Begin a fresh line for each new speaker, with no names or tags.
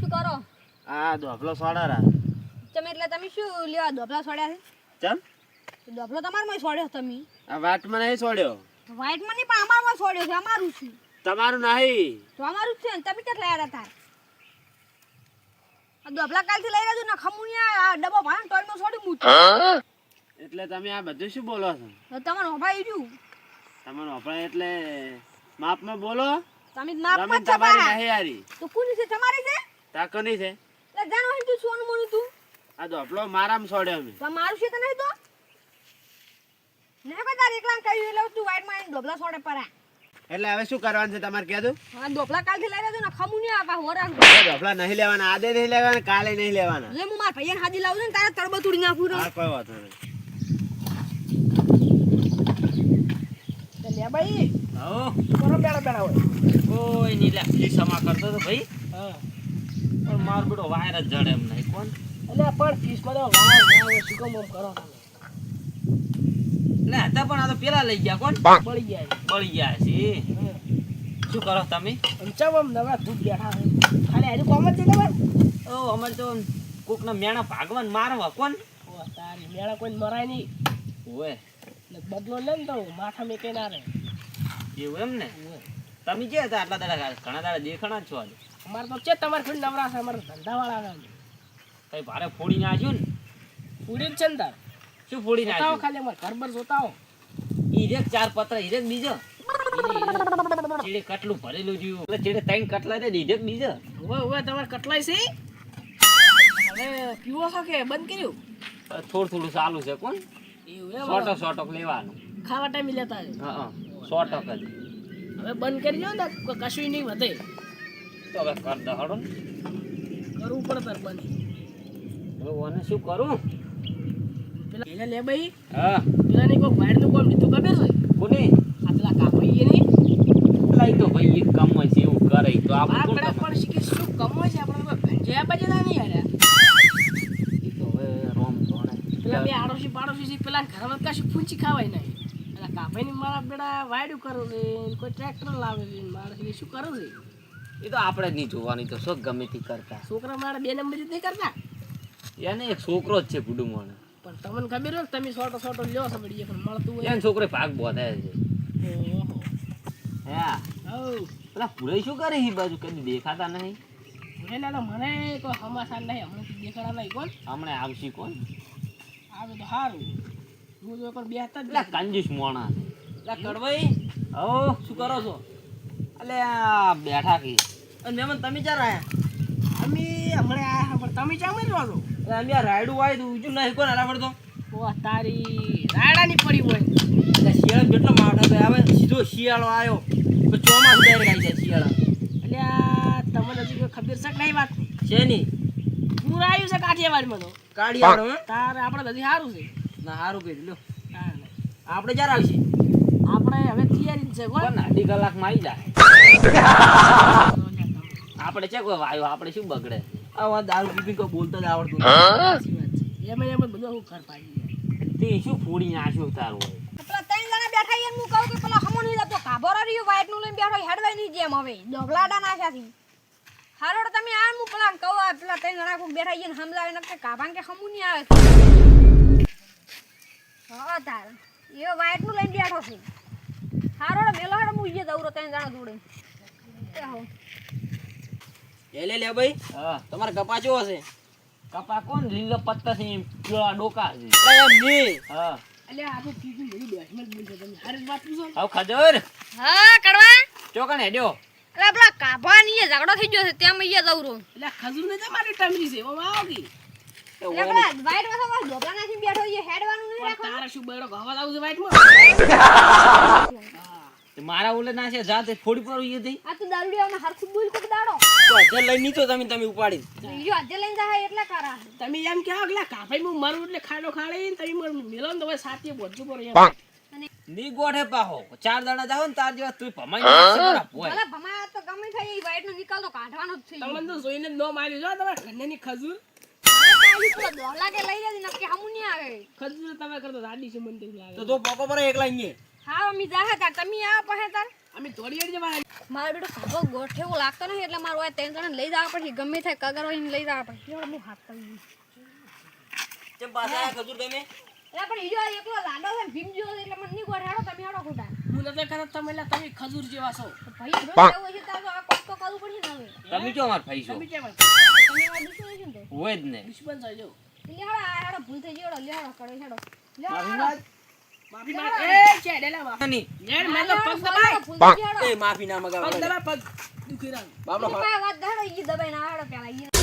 શું કરો?
આ ધોપલો સોડારા
તમે એટલે તમે શું લેવા સોડ્યા છે?
ચમ?
છે દોભલો તમારમાં સોડ્યો તમે?
આ વાટમાં નહીં છોડ્યો
વ્હાઈટમાં નહીં પણ અમારમાં સોડ્યો છે અમારું છે.
તમારું નહીં.
તો અમારું છે ને તમે કેટલા આવ્યા તાર? આ દોભલા કાલથી લઈ રહ્યો ને ખમુનિયા આ ડબ્બો ભાણ ટોયમાં છોડી મૂકી.
એટલે તમે આ બધું શું બોલો છો?
તમારો ભાઈ જુ
તમારો તમારું વપરાય એટલે માપમાં બોલો.
તમે માં છે
તમારી. યારી
તો કોની છે? તમારી છે?
તા કોની છે.
એટલે જાણો તું સોનું મોનું તું.
આ ધોપલો મારામાં છોડ્યો
તો મારું છે કે નહીં તો? ને કોઈ તાર એકલા કહ્યું એટલે તું વ્હાઈટમાં આવીને દોભલા છોડે પરા.
એટલે હવે શું કરવાનું છે તમારે કહેતું
હા દોભલા કાલથી લઈ રહ્યો ને ખમુનિયા આપા હોરા
એ ધોપલા નહીં લેવાના આજે નહીં લેવાના કાલે નહીં લેવાના.
એટલે હું મારા ભાઈને હાજી લાવું ને તારે તરબો તોડી નાખું
હા કોઈ વાત નહીં.
લે ભાઈ.
હો
કરો બેડા બેડા હોય.
કોઈ નહીં લે. ફીસમાં કરતો તો ભાઈ. પણ મારો બેટો વાયર જ જડે એમ નહીં કોણ?
એટલે પણ ફીસમાં તો વાવ વાવ શું કામ કરો તમે?
હતા પણ આ તો પેલા લઈ ગયા કોણ?
બળી ગયા
બળી ગયા છે. શું કરો તમે?
ચમ આમ નવરા ધૂપ બેઠા ખાલી આજે કોમ જ છે
ઓ અમારે તો કોકના મેણા ભાગવાન મારવા કોણ?
ઓ તારી મેળા કોઈ મરાય નહીં.
ઓએ
એટલે બદલો લે ને તો માથા મેકે ના રહે.
એવું એમ ને? તમે જે હતા? આટલા દાડા ઘણા દાડા દેખાણા જ છો આજે.
અમારે તો છે તમારે ફીડ નવરા છે અમારે ધંધાવાળા છે
કઈ ભારે ફોડી નાખ્યું ને?
ફોડી જ છે ને તાર.
શું ફોડી નાખ્યું?
ખાલી અમારે ઘર બર જોતાઓ
ઈરેક ચાર પત્ર ઈરેક બીજો? ચીડે કટલું ભરેલું જોયું એટલે ચીડે ત્રણ કટલા દે ઈરેક બીજો?
હવે હવે તમારે કટલાય છે? હવે પીવો છો કે બંધ કર્યું?
થોડું થોડું ચાલુ છે કોણ?
એવું એમ
સોટક સોટક લેવાનું.
ખાવા ટાઈમ લેતા
હા. સોટક જ.
હવે બંધ કરી દો ને કશું નહીં વધે.
તો હવે કર દહાડો ને.
કરવું પડે તાર બંધ.
હવે ઓને શું કરું
પેલા પેલા લે ભાઈ.
હા.
પેલા ને કોઈ વાયરનું કોમ લીધું ખબર છે?
કોને?
આ પેલા કાપડી નહીં
લઈ તો ભાઈ એક કામ છે એવું કરે તો. આપણે
આપણે પણ શીખી શું કમો છે? આપણે ભેંજ્યા બજે ના નહીં યાર
તો હવે રોમ ધોણે.
પેલા બે આડોશી પાડોશી છે પેલા ઘરમાં કશું ફૂંચી ખાવાય નહીં. પેલા ને મારા બેડા વાયડું કરે છે કોઈ ટ્રેક્ટર લાવે છે ને શું કરે છે
એ તો આપણે જ નહીં જોવાની તો શું ગમે તે કરતા?
છોકરા મારે બે નંબર જ નહીં કરતા?
એને એક છોકરો જ છે બુડું મોણે
પણ તમને ખબર હોય તમે સોટો સોટો લ્યો છો બધી પણ મળતું હોય
એને છોકરો ભાગ બોધાય છે. હા પેલા પૂરે શું કરે એ બાજુ? કદી દેખાતા નહીં?
એટલે તો મને કોઈ સમાચાર નહીં હમણાં દેખાડા નહીં કોણ?
હમણાં આવશી કોણ?
આવે તો સારું હું તો પણ જ
કંજૂસ મોણા. પેલા કડવાઈ. હો. શું કરો છો? આ બેઠા કી. અને મેમન તમે ચાર આયા?
અમે હમણાં આયા પણ તમે ચા માં રહો
એટલે અમે આ રાયડું વાય તો ઉજુ નહીં કોણ હરાવડ તો?
ઓહ તારી રાયડાની પડી હોય.
એટલે શિયાળો કેટલો માવઠો તો આવે સીધો શિયાળો આવ્યો. તો ચોમાસું ડાયરેક્ટ આવી જાય શિયાળા?
એટલે તમને હજી કોઈ ખબર છે નહીં વાત?
છે નહીં
પૂરા આવ્યું છે કાઠિયાવાડમાં તો.
કાઢિયાવાડો
તારે આપણે બધી હજી સારું છે.
ના સારું કર્યું લ્યો. આપણે ક્યારે આવશે?
આપણે હવે તૈયારી છે કોણ
અઢી કલાકમાં આવી જાય. આપણે છે કોઈ વાયો? આપણે શું બગડે? આ દારૂ પીપી કોઈ બોલતો જ આવડતું નથી.
એમાં એમાં બધું હું ઘર પાડી
તે શું ફોડી નાખ્યો તારું
ત્રણ જણા બેઠા યાર હું કહું કે પેલા હમો નહીં જતો. કાબોરો રહ્યો વાઈટનું લઈને બેઠો હેડવાય નહીં જેમ હવે. ડોગલાડા નાખ્યાથી હારો તો તમે આ હું પેલા કહું આ પેલા ત્રણ જણા બેઠા એને સમજાવે ને કે કાભાન કે હમું નહીં આવે. હા તાર. એ વ્હાઈટનું લઈને બેઠો છે. હારો મેલો હારો હું ઈએ દઉરો ત્રણ જણા જોડે. એ
લે લે ભાઈ.
હા.
તમારે કપા ચેવો છે?
કપા કોણ? લીલો પત્તા છે પીળા ડોકા છે.
અલા એમ નહીં.
હા.
એટલે આ તો કીધું બધું બેઠમાં જ બોલશે તમે હારે વાત પૂછો.
આવ ખજર.
હા કડવા.
ચોકણ હેડ્યો
એટલે પેલા કાભા ની ઝઘડો થઈ ગયો છે ત્યાં ઈએ દઉરો
એટલે ખજૂર ને તમારી ટમરી છે એમાં આવો
મારા ઓલે ના છે જાતે ફોડી પર એ થઈ
આ તો દારૂડિયાઓને હરખું બોલ કોક દાડો.
તો હજાર લઈ નીતો તમે તમે ઉપાડી
બીજો આજે લઈને જાય એટલે કરા.
તમે એમ કહો કે લા કાપાઈ હું મરું એટલે ખાડો ખાડી ને તમે મેલો ને તો ભાઈ સાચી પહોંચવું એમ.
ની ગોઠે પાહો. ચાર દાડા જાવ ને તાર જેવા તું ભમાઈ
ભમાયા તો ગમે થાય એ વાઈટ નો નિકાલ તો કાઢવાનો જ છે
તમને તો જોઈને નો માર્યું. જો તમારે ની ખજૂર.
દોલા કે લઈ જતી નક્કી હમું નહીં આવે.
ખજૂર તમે કરતો દાડી છે મને તેવું લાગે
તો તો પોકો પર એકલા અહીંયા
હા અમે જાહે તાર તમે આવો પાસે તાર.
અમે તોડી અડી જવા
મારો બેટો કાબો ગોઠેવો લાગતો નહીં એટલે મારો આ ત્રણ જણા લઈ જવા પડશે. ગમે થાય કગર હોય લઈ જવા પડશે. એવડો હું હાથ કરી
પાછા ખજૂર તમે?
એટલે પણ ઈજો એકલો લાડો છે ભીમ જો એટલે મને નહીં ગોઠાડો તમે હેડો ખોટા
હું નતો કરતો તમે એટલે તમે ખજૂર જેવા છો.
ભાઈ એવું છે તો આ કોક તો કરવું પડશે ને હવે.
તમે ચો માર ભાઈ છો?
તમે કેમ
તમે આ દુશ્મન છે ને
હોય જ ને.
દુશ્મન છો જો.
લે હેડો ભૂલ થઈ ગયો લે હેડો કરો હેડો.
માફી
હેડો
માંગ.
માફી માંગ એ છે ડેલા માં
નહીં
યાર મેં તો પગ દબાય.
થઈ ગઈ, હેડો.
એ માફી ના
પગ
મગાવ
પગ દુખી
બાપડો
ઈ પાસે વાત હેડો ઈ દબાઈ ના હેડો પેલા